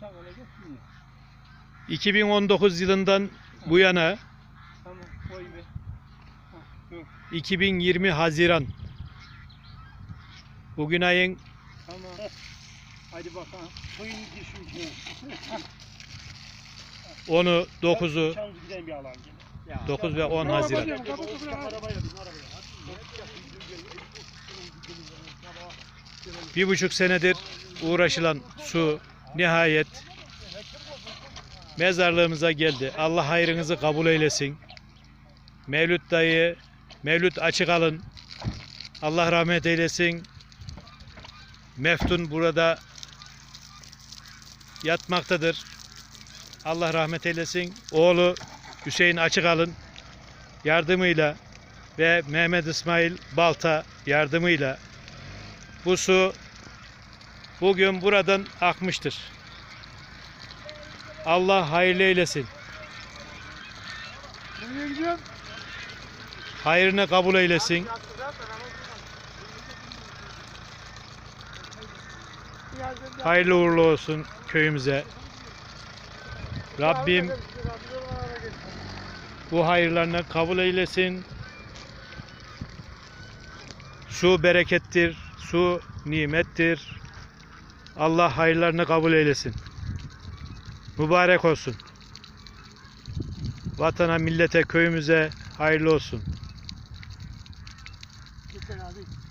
tam olacak şimdi. 2019 yılından bu yana Tamam koy be. Ha, dur 2020 Haziran. Bugün ayın tamam. Hadi bakalım. Suyun düşmüş. 10'u, 9'u, Şans giden bir alan gene. Ya. 9 ve 10 Haziran. Bir buçuk senedir uğraşılan su nihayet mezarlığımıza geldi. Allah hayrınızı kabul eylesin. Mevlüt dayı, Mevlüt açık alın. Allah rahmet eylesin. Meftun burada yatmaktadır. Allah rahmet eylesin. Oğlu Hüseyin açık alın yardımıyla ve Mehmet İsmail Balta yardımıyla bu su bugün buradan akmıştır. Allah hayırlı eylesin. Nereye gidiyorsun? Hayrını kabul eylesin. Hayırlı uğurlu olsun köyümüze. Rabbim bu hayırlarını kabul eylesin. Su berekettir, su nimettir. Allah hayırlarını kabul eylesin. Mübarek olsun. Vatana, millete, köyümüze hayırlı olsun. Yeter abi.